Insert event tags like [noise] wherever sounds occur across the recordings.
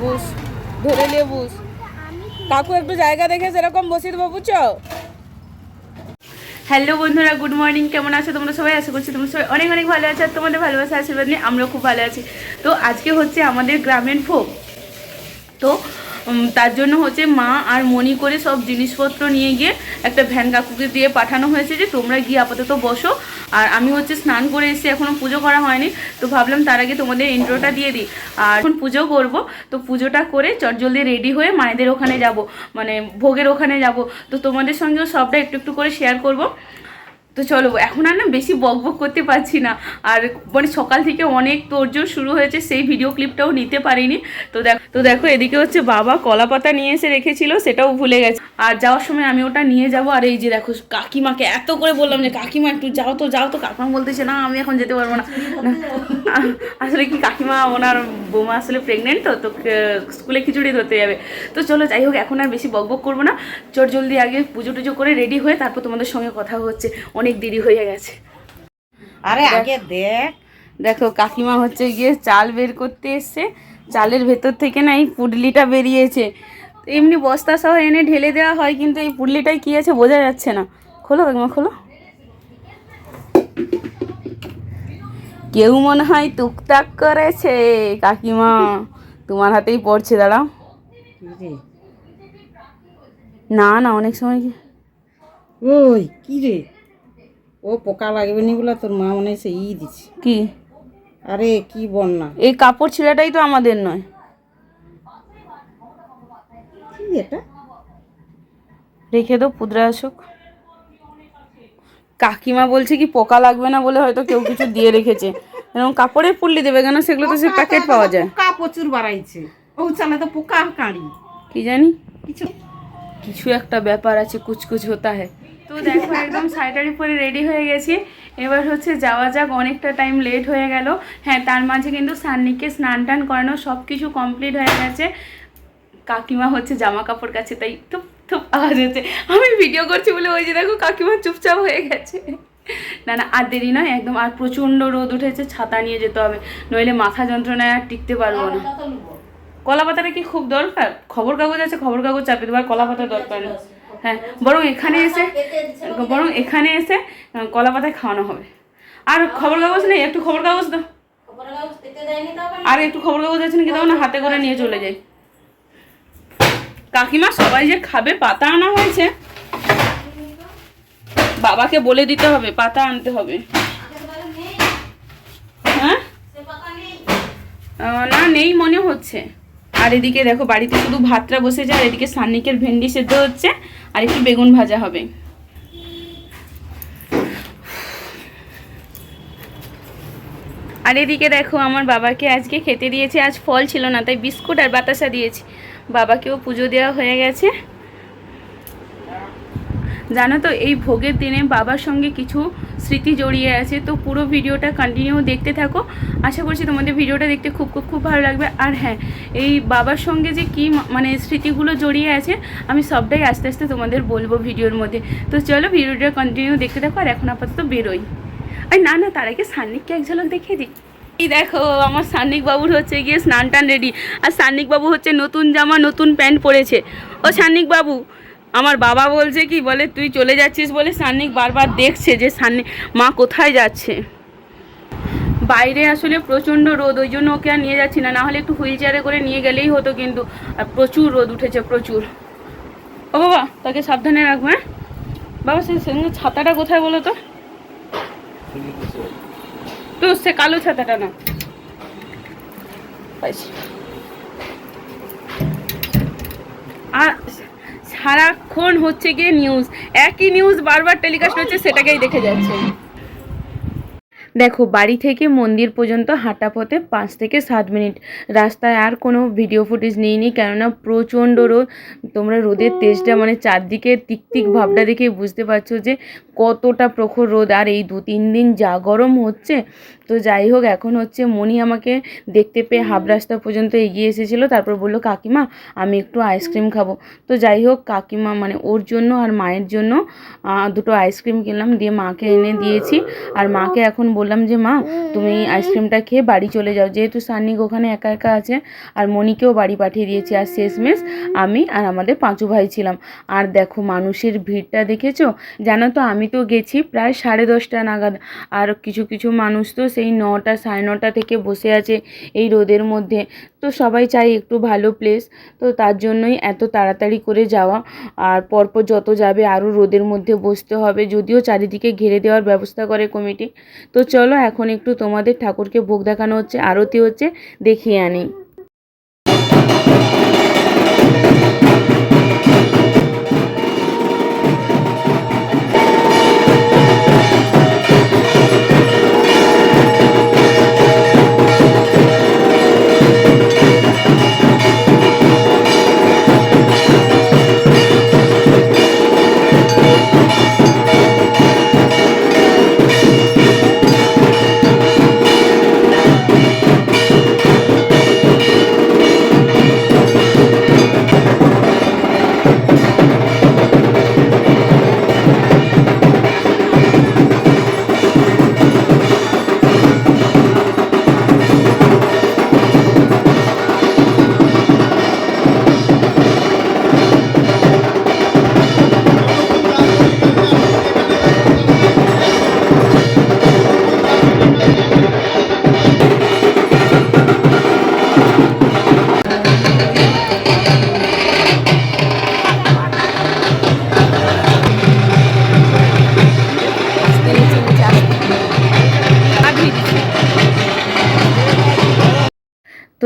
Bush ধরে নিয়ে bush কাকু একটু জায়গা দেখে সেরকম বসিয়ে দেবো, বুঝছ? হ্যালো বন্ধুরা, গুড মর্নিং, কেমন আছো তোমরা সবাই? আশা করছি তোমরা সবাই অনেক অনেক ভালো আছো আর তোমাদের ভালোবাসা, আশীর্বাদ নিয়ে আমরাও খুব ভালো আছি। তো আজকে হচ্ছে আমাদের গ্রামের ভোগ। তো তার জন্য হচ্ছে মা আর মনি করে সব জিনিসপত্র নিয়ে গিয়ে একটা ভ্যান কাকুকে দিয়ে পাঠানো হয়েছে যে তোমরা গিয়ে আপাতত বসো। আর আমি হচ্ছে স্নান করে এসে এখনও পুজো করা হয়নি, তো ভাবলাম তার আগে তোমাদের ইন্ট্রোটা দিয়ে দিই। আর এখন পুজো করব, তো পুজোটা করে চটজলদি রেডি হয়ে মায়েদের ওখানে যাব মানে ভোগের ওখানে যাব। তো তোমাদের সঙ্গেও সবটা একটু একটু করে শেয়ার করব। তো চলো, এখন আর না বেশি বক বক করতে পারছি না। আর মানে সকাল থেকে অনেক তোরজোর শুরু হয়েছে, সেই ভিডিও ক্লিপটাও নিতে পারিনি। তো দেখো তো দেখো, এদিকে হচ্ছে বাবা কলা পাতা নিয়ে এসে রেখেছিল, সেটাও ভুলে গেছে। আর যাওয়ার সময় আমি ওটা নিয়ে যাব, আর এই যে দেখো, কাকিমাকে এত করে বললাম যে, কাকিমা, একটু যাও তো যাও তো। কাকিমা বলতেছে, না, আমি এখন যেতে পারব না। আসলে কি কাকিমা, ওনার বৌমা আসলে প্রেগনেন্ট তো তো স্কুলে খিচুড়ি ধরতে যাবে। তো চলো, যাই হোক, এখন আর বেশি বক বক করব না। চট জলদি আগে পুজো টুজো করে রেডি হয়ে তারপর তোমাদের সঙ্গে কথা হচ্ছে। অনেক দেরি হয়ে গেছে। আরে আগে দেখ। দেখো কাকিমা হচ্ছে গিয়ে চাল বের করতে এসছে। চালের ভেতর থেকে না এই পুডলিটা বেরিয়েছে। এমনি বস্তা সহ এনে ঢেলে দেওয়া হয় কিন্তু এই পুডলিটায় কী আছে বোঝা যাচ্ছে না। খোলো কাকিমা খোলো। কেউ মনে হয় টুকটাক করেছে কাকিমা। তোমার হাতেই পড়ছে দাঁড়াও। না না অনেক সময় ওই কি রে ও পোকা লাগবে নি বলে তোর মা মনে হয় সে ই দিছে। কি? আরে কি বন্যা। এই কাপড় ছিঁড়াটাই তো আমাদের নয়। কি এটা? রেখে দাও পুদরা আসুক। কাকিমা বলছে কি পোকা লাগবে না বলে হয়তো কেউ কিছু দিয়ে রেখেছে। এরকম কাপড়ের পুল্লি দেবে কেন? সেগুলো তো সে প্যাকেট পাওয়া যায়। পোকা প্রচুর বাড়াইছে। ও চালে তো পোকা কাঁড়ি। কি জানি? কিছু কিছু একটা ব্যাপার আছে কুচকুচ হতা হ্যায় তো দেখো একদম শাড়িটারি পরে রেডি হয়ে গেছি। এবার হচ্ছে যাওয়া যাক অনেকটা টাইম লেট হয়ে গেল। হ্যাঁ তার মাঝে কিন্তু সান্নিকে স্নান টান করানো সব কিছু কমপ্লিট হয়ে গেছে। কাকিমা হচ্ছে জামা কাপড় কাছে তাই থুপ থুপ আওয়াজ হচ্ছে। আমি ভিডিও করছি বলে ওই যে দেখো কাকিমা চুপচাপ হয়ে গেছে। না না আর দেরি নয় একদম আর প্রচণ্ড রোদ উঠেছে ছাতা নিয়ে যেতে হবে। নইলে মাথা যন্ত্রণায় আর টিকতে পারব না। কলা পাতাটা কি খুব দরকার? খবর কাগজ আছে খবর কাগজ চাপে দেবার কলা পাতা দরকার নেই হ্যাঁ বরং এখানে এসে বরং এখানে এসে কলা পাতায় খাওয়ানো হবে। আর খবর কাগজ নেই? একটু খবর কাগজ দাও আর একটু খবর কাগজ আছে নাকি? দাও না হাতে করে নিয়ে চলে যাই। কাকিমা সবাই যে খাবে পাতা আনা হয়েছে। বাবাকে বলে দিতে হবে পাতা আনতে হবে। হ্যাঁ? না নেই মনে হচ্ছে। আর এদিকে দেখো, বাড়িতে শুধু ভাতটা বসেছে, আর এদিকে সান্নিকের ভেন্ডি সেদ্ধ হচ্ছে, আর একটু বেগুন ভাজা হবে। আর এদিকে দেখো, আমার বাবাকে আজকে খেতে দিয়েছে, আজ ফল ছিল না, তাই বিস্কুট আর বাতাসা দিয়েছি। বাবাকেও পুজো দেওয়া হয়ে গেছে। জানো তো, এই ভোগের দিনে বাবার সঙ্গে কিছু স্মৃতি জড়িয়ে আছে, তো পুরো ভিডিওটা কন্টিনিউ দেখতে থাকো। আশা করছি তোমাদের ভিডিওটা দেখতে খুব খুব খুব ভালো লাগবে। আর হ্যাঁ এই বাবার সঙ্গে যে কি মানে স্মৃতিগুলো জড়িয়ে আছে, আমি সবটাই আস্তে আস্তে তোমাদের বলব ভিডিওর মধ্যে। তো চলো ভিডিওটা কন্টিনিউ দেখতে থাকো, আর এখন আপাতত বেরোই। আর না না, তার আগে সান্নিককে এক ঝলক দেখিয়ে দিই। দেখো, আমার সান্নিক বাবুর হচ্ছে গিয়ে স্নান টান রেডি আর সান্নিক বাবু হচ্ছে নতুন জামা, নতুন প্যান্ট পরেছে। ও সান্নিক বাবু আমার বাবা বলছে কি, বলে, তুই চলে যাচ্ছিস বলে সান্নিক বারবার দেখছে যে সান্নিক মা কোথায় যাচ্ছে? বাইরে আসলে প্রচণ্ড রোদ, ওই জন্য ওকে আর নিয়ে যাচ্ছি না। নাহলে একটু হুইল চেয়ারে করে নিয়ে গেলেই হতো কিন্তু, আর প্রচুর রোদ উঠেছে, প্রচুর। ও বাবা, তাকে সাবধানে রাখব হ্যাঁ? বাবা, সে ছাতাটা কোথায় বলো তো? তো, সে কালো ছাতাটা না। আর সারাক্ষণ হচ্ছে গিয়ে নিউজ একই নিউজ বারবার টেলিকাস্ট হচ্ছে, সেটাকেই দেখে যাচ্ছে। দেখো, বাড়ি থেকে মন্দির পর্যন্ত হাঁটা পথে পাঁচ থেকে সাত মিনিট। রাস্তায় আর কোনো ভিডিও ফুটেজ নিইনি কেননা প্রচণ্ড রোদ। তোমরা রোদের তেজটা মানে চারদিকে তিক্তিক ভাবটা দেখে বুঝতে পারছ যে কতটা প্রখর রোদ, আর এই দু তিন দিন যা গরম হচ্ছে, তো যাই হোক, এখন হচ্ছে মনি আমাকে দেখতে পেয়ে হাফ রাস্তা পর্যন্ত এগিয়ে এসেছিল, তারপর বলল, কাকিমা, আমি একটু আইসক্রিম খাব। তো যাই হোক, কাকিমা মানে ওর জন্য আর মায়ের জন্য দুটো আইসক্রিম কিনলাম, দিয়ে মাকে এনে দিয়েছি। আর মাকে এখন বললাম যে, মা, তুমি আইসক্রিমটা খেয়ে বাড়ি চলে যাও। যেহেতু সান্নিক ওখানে একা একা আছে, আর মনিকেও বাড়ি পাঠিয়ে দিয়েছি, আর শেষমেশ আমি আর আমাদের পাঁচু ভাই ছিলাম। আর দেখো, মানুষের ভিড়টা দেখেছ? জানো তো, আমি তো গেছি প্রায় সাড়ে দশটা নাগাদ। আর কিছু কিছু মানুষ তো সেই নটা, সাড়ে নটা থেকে বসে আছে এই রোদের মধ্যে। তো সবাই চাই একটু ভালো প্লেস তো তার জন্যই এত তাড়াতাড়ি করে যাওয়া। আর পরপর যত যাবে আরও রোদের মধ্যে বসতে হবে, যদিও চারিদিকে ঘিরে দেওয়ার ব্যবস্থা করে কমিটি। তো চলো এখন একটু তোমাদের ঠাকুরকে ভোগ দেখানো হচ্ছে, আরতি হচ্ছে, দেখিয়ে আনি।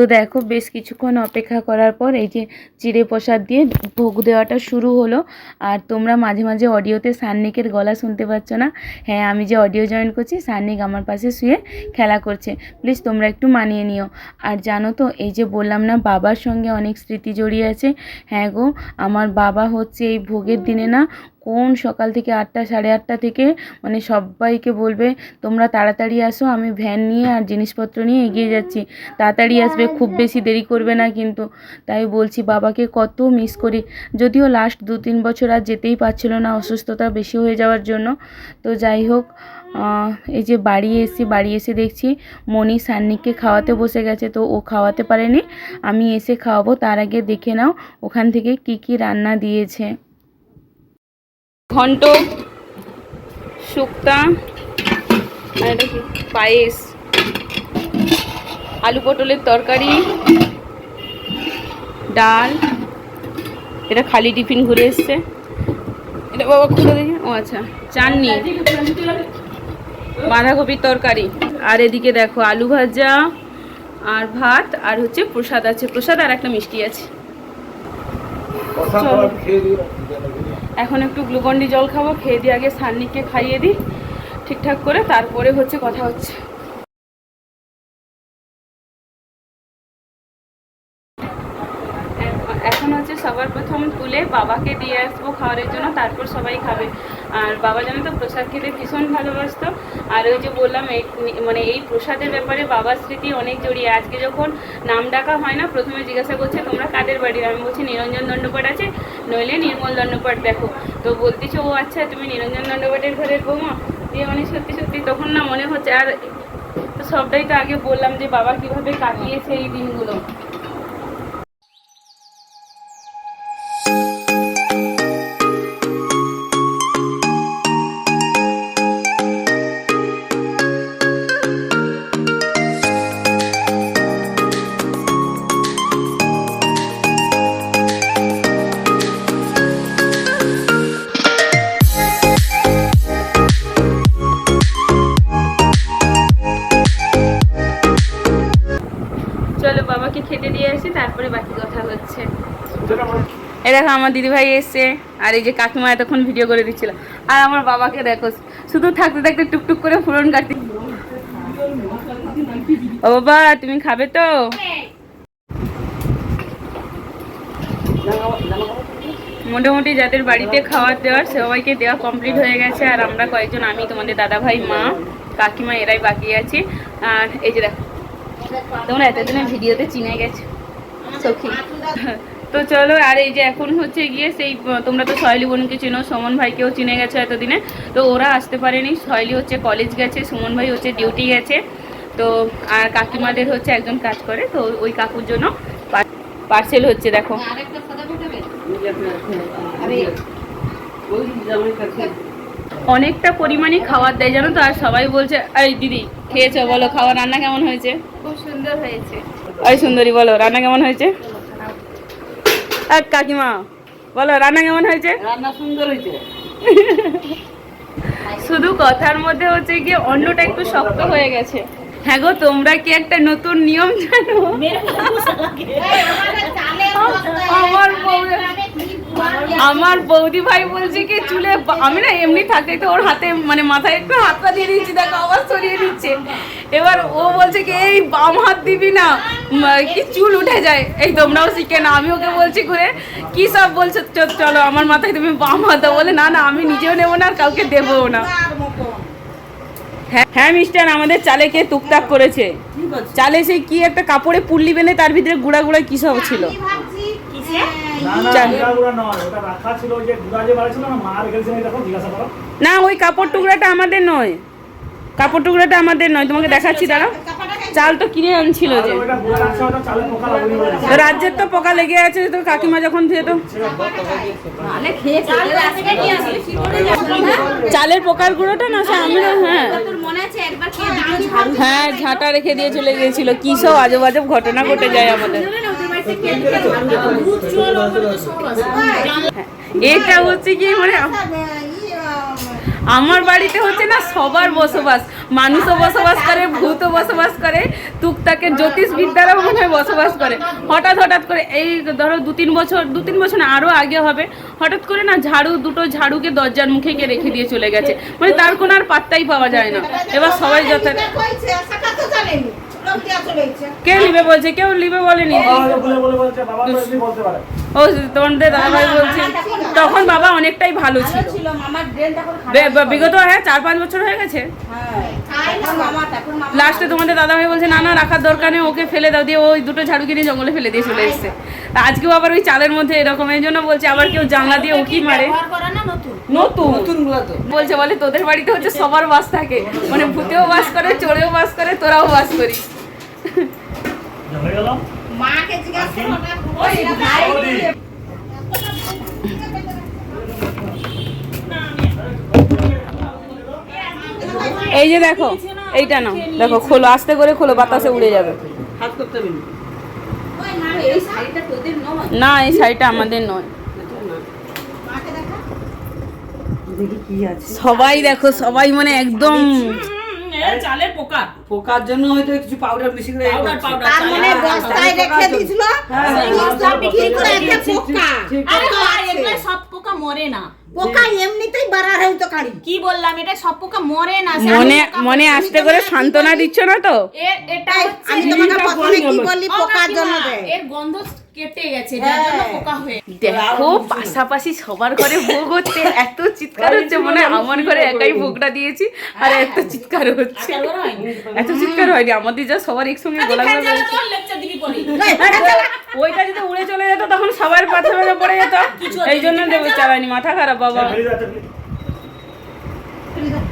দেখো, বেশ কিছুক্ষণ অপেক্ষা করার পর এই যে চিড়ে প্রসাদ দিয়ে ভোগ দেওয়াটা শুরু হলো। আর তোমরা মাঝে মাঝে অডিওতে সান্নিকের গলা শুনতে পাচ্ছ না? হ্যাঁ আমি যে অডিও জয়েন করছি, সান্নিক আমার পাশে শুয়ে খেলা করছে। প্লিজ তোমরা একটু মানিয়ে নিও। আর জানো তো, এই যে বললাম না, বাবার সঙ্গে অনেক স্মৃতি জড়িয়ে আছে। হ্যাঁ গো, আমার বাবা হচ্ছে এই ভোগের দিনে না কোন সকাল থেকে আটটা সাড়ে আটটা থেকে? মানে সবাইকে বলবে তোমরা তাড়াতাড়ি আসো আমি ভ্যান নিয়ে আর জিনিসপত্র নিয়ে এগিয়ে যাচ্ছি। তাড়াতাড়ি আসবে খুব বেশি দেরি করবে না কিন্তু। তাই বলছি বাবাকে কত মিস করি। যদিও লাস্ট দু তিন বছর আর যেতেই পারছিল না অসুস্থতা বেশি হয়ে যাওয়ার জন্য। তো যাই হোক এই যে বাড়ি এসে বাড়ি এসে দেখছি মনি সান্নিককে খাওয়াতে বসে গেছে। তো ও খাওয়াতে পারেনি। আমি এসে খাওয়াবো তার আগে দেখে নাও ওখান থেকে কি কি রান্না দিয়েছে। ঘন্ট শুক্তা আর এটা কি? পায়েস। আলু পটলের তরকারি ডাল। এটা খালি টিফিন ঘুরে এসছে। এটা বাবা খুলে দেখি। ও আচ্ছা চাননি। বাঁধাকপির তরকারি। আর এদিকে দেখো আলু ভাজা আর ভাত আর হচ্ছে প্রসাদ আছে। প্রসাদ আর একটা মিষ্টি আছে। এখন একটু গ্লুকন্ডি জল খাব, খেয়ে দিয়ে আগে সান্নিকে খাইয়ে দিই, ঠিকঠাক করে তারপরে হচ্ছে কথা হচ্ছে। এখন হচ্ছে সবার প্রথম তুলে বাবাকে দিয়ে আসব খাওয়ারের জন্য, তারপর সবাই খাবে। আর বাবা জানো তো প্রসাদ খেতে ভীষণ ভালোবাসতো। আর ওই যে বললাম, এই মানে এই প্রসাদের ব্যাপারে বাবার স্মৃতি অনেক জড়িয়ে আজকে যখন নাম ডাকা হয় না, প্রথমে জিজ্ঞাসা করছে, তোমরা কাদের বাড়ির আমি বলছি, নিরঞ্জন দণ্ডপাট আছে। নইলে নির্মল দণ্ডপাট দেখো। তো বলতেছো, ও আচ্ছা তুমি নিরঞ্জন দণ্ডপাটের ঘরের বৌমা? দিয়ে মানে সত্যি সত্যি তখন না মনে হচ্ছে, আর সবটাই তো আগে বললাম যে, বাবা কীভাবে কাটিয়েছে এই দিনগুলো? দেখো আমার দিদিভাই এসছে, আর এই যে কাকিমা এতক্ষণ ভিডিও করে দিচ্ছিল। আর আমার বাবাকে দেখো, শুধু থাকতে থাকতে টুকটুক করে ফুরন কাটতে। ও বাবা, তুমি খাবে তো? মোটামুটি যাদের বাড়িতে খাওয়ার দেওয়ার, সবাইকে দেওয়া কমপ্লিট হয়ে গেছে। আর আমরা কয়েকজন, আমি, তোমাদের দাদা ভাই মা, কাকিমা, এরাই বাকি আছি। আর এই যে দেখো, তোমরা এতদিনের ভিডিওতে চিনে গেছে, সখী। তো চলো আর এই যে এখন হচ্ছে গিয়ে সেই তোমরা তো সয়লি বোনকে চিনো সুমন ভাইকেও চিনে গেছো এতদিনে। তো ওরা আসতে পারেনি সয়লি হচ্ছে কলেজ গেছে সুমন ভাই হচ্ছে ডিউটি গেছে। তো আর কাকিমাদের হচ্ছে একজন কাজ করে তো ওই কাকুর জন্য পার্সেল হচ্ছে দেখো। অনেকটা পরিমাণে খাবার দেয় জানো তো? আর সবাই বলছে এই দিদি খেয়েছো? বলো খাওয়া রান্না কেমন হয়েছে? খুব সুন্দর হয়েছে। ওই সুন্দরী বলো রান্না কেমন হয়েছে? এক কাকিমা বলো রান্না কেমন হয়েছে? রান্না সুন্দর হয়েছে। শুধু কথার মধ্যে হচ্ছে গিয়ে অন্যটা একটু শক্ত হয়ে গেছে। হ্যাঁ গো তোমরা কি একটা নতুন নিয়ম জানো? আমার বউ- আমার বৌদি ভাই বলছে কি চুলে আমি না এমনি থাকতে তো ওর হাতে মানে মাথায় একটু হাতটা দিয়ে দিচ্ছি দেখো আবার সরিয়ে দিচ্ছে। এবার ও বলছে কি এই বাম হাত দিবি না কি চুল উঠে যায় এই তোমরাও শিখে না আমি ওকে বলছি ঘুরে কি সব বলছো? চলো আমার মাথায় তুমি বাম হাত দাও। বলে না না আমি নিজেও নেব না আর কাউকে দেবও না। হ্যাঁ হ্যাঁ মিস্টার আমাদের চালে কে টুকটাক করেছে। চালে সেই কি একটা কাপড়ে পুল্লি বেঁধে তার ভিতরে গুড়া গুড়া কি সব ছিল? না ওই যে গুড়া যে বাড়াইছিল না মা রেখেছে দেখো জিজ্ঞাসা করো। না ওই কাপড় টুকরাটা আমাদের নয়। কাপড় টুকরাটা আমাদের নয় তোমাকে দেখাচ্ছি দাঁড়াও। চাল তো কিনে আনছিল যে। রাজ্যের তো পোকা লেগে আছে তো কাকিমা যখন দিয়ে তো মানে চালের পোকার গুঁড়োটা না সে আমি হ্যাঁ। তোর মনে আছে একবার খেয়ে দুটো ঝাড়ু হ্যাঁ ঝাঁটা রেখে দিয়ে চলে গিয়েছিল কি সব আজব আজব ঘটনা ঘটে যায় আমাদের। হ্যাঁ, এটা হচ্ছে কি মানে আমার বাড়িতে হচ্ছে না সবার বসবাস। মানুষও বসবাস করে ভূতও বসবাস করে টুকটাকে জ্যোতিষ বিদ্যারাও মনে হয় বসবাস করে। হঠাৎ হঠাৎ করে এই ধরো দু তিন বছর দু তিন বছর না আরও আগে হবে। হঠাৎ করে না ঝাড়ু দুটো ঝাড়ুকে দরজার মুখে গিয়ে রেখে দিয়ে চলে গেছে। মানে তার কোনো আর পাত্তাই পাওয়া যায় না। এবার সবাই যথা কে লিবে বলছে? কেউ লিবে বলেনি। ও তোমাদের দাদাভাই বলছে তখন বাবা অনেকটাই ভালো ছিল। বিগত হ্যাঁ চার পাঁচ বছর হয়ে গেছে। লাস্টে তোমাদের দাদা ভাই বলছে না না রাখার দরকার নেই ওকে ফেলে দাও। দিয়ে ওই দুটো ঝাড়ু কিনে জঙ্গলে ফেলে দিয়ে চলে এসছে। আজকেও আবার ওই চালের মধ্যে এরকম এই জন্য বলছে আবার কেউ জানলা দিয়ে উকি মারে। নতুন? নতুন। বলছে বলে তোদের বাড়িতে হচ্ছে সবার বাস থাকে। মানে ভূতেও বাস করে চোরেও বাস করে তোরাও বাস করিস। মাকে জিজ্ঞাসা এই যে দেখো এইটা না দেখো খোলো আস্তে করে খোলো বাতাসে উড়ে যাবে। হাত করতে হবে না। এই শাড়িটা তোদের নয়। না এই শাড়িটা আমাদের নয়। দেখি। কি আছে? সবাই দেখো সবাই মানে একদম চালের পোকা। পোকার জন্য হয়তো কিছু পাউডার মিশিয়ে করে পাউডার পাউডার তার মানে বস্তায় রেখে দিছিল বস্তা বিক্রি করে একটা পোকা। আরে ভাই, এগুলো সব পোকা মরে না। পোকা এমনিতেই বাড়ার হইতো কাড়ি কি বললাম এটা সব পোকা মরে না সে মনে মনে আসতে করে সান্ত্বনা দিচ্ছ না তো? এর এটা আমি তোমাকে প্রথমে কি বললি পোকার জন্য দেয়? এর গন্ধ কেটে গেছে যার জন্য পোকা হয়ে দেখো পাশাপাশি সবার ঘরে ভোগ হচ্ছে এত চিৎকার হচ্ছে মনে হয় আমার ঘরে একাই ভোগটা দিয়েছি আর এত চিৎকার হচ্ছে। এত চিৎকার হয়নি আমাদের যা সবার একসঙ্গে গলা গলা লেকচার [laughs] ওইটা যদি উড়ে চলে যেত তখন সবার পাথর পড়ে যেত। [laughs] এই জন্য দেবো চালানি মাথা খারাপ বাবা। ফেলে দাও।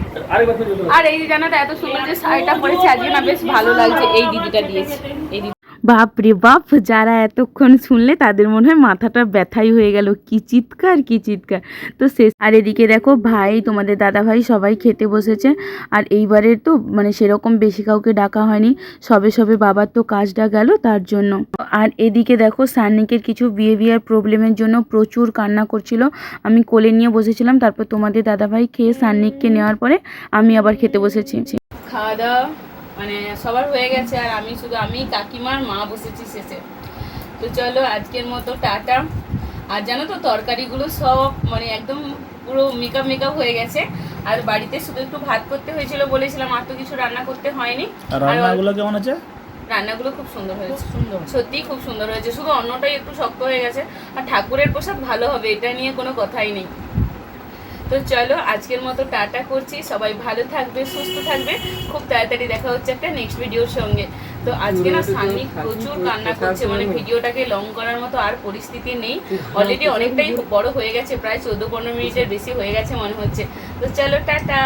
আর এই জানাটা এত সুন্দর যে শাড়িটা পরেছে আজকে না বেশ ভালো লাগছে। এই দিদিটা দিয়েছে এই দিদি বাপ রে বাপ যারা এতক্ষণ শুনলে তাদের মনে হয় মাথাটা ব্যথাই হয়ে গেল। কি চিৎকার কি চিৎকার। তো শেষ আর এদিকে দেখো ভাই, তোমাদের দাদা ভাই সবাই খেতে বসেছে। আর এইবারের তো মানে সেরকম বেশি কাউকে ডাকা হয়নি। সবে সবে বাবার তো কাজটা গেল তার জন্য। আর এদিকে দেখো সান্নিকের কিছু বিহেভিয়ার প্রবলেমের জন্য প্রচুর কান্না করছিল। আমি কোলে নিয়ে বসেছিলাম, তারপর তোমাদের দাদাভাই খেয়ে সান্নিককে নেওয়ার পরে আমি আবার খেতে বসেছি। খাওয়া দাওয়া? মানে সবার হয়ে গেছে আর আমি শুধু আমি কাকিমার মা বসেছি শেষে। তো চলো আজকের মতো টাটা। আর জানো তো তরকারিগুলো সব মানে একদম পুরো মেকআপ মেকআপ হয়ে গেছে। আর বাড়িতে শুধু একটু ভাত করতে হয়েছিল বলেছিলাম আর তো কিছু রান্না করতে হয়নি। রান্নাগুলো কেমন আছে রান্নাগুলো খুব সুন্দর হয়েছে। সত্যি খুব সুন্দর হয়েছে। শুধু অন্নটাই একটু শক্ত হয়ে গেছে আর ঠাকুরের প্রসাদ ভালো হবে এটা নিয়ে কোনো কথাই নেই। তো চলো আজকের মতো টাটা করছি। সবাই ভালো থাকবে সুস্থ থাকবে। খুব তাড়াতাড়ি দেখা হচ্ছে একটা নেক্সট ভিডিওর সঙ্গে। তো আজকে না সান্নি প্রচুর কান্না করছে। মানে ভিডিওটাকে লং করার মতো আর পরিস্থিতি নেই। অলরেডি অনেকটাই বড় হয়ে গেছে প্রায় চোদ্দ পনেরো মিনিটের বেশি হয়ে গেছে মনে হচ্ছে। তো চলো টাটা।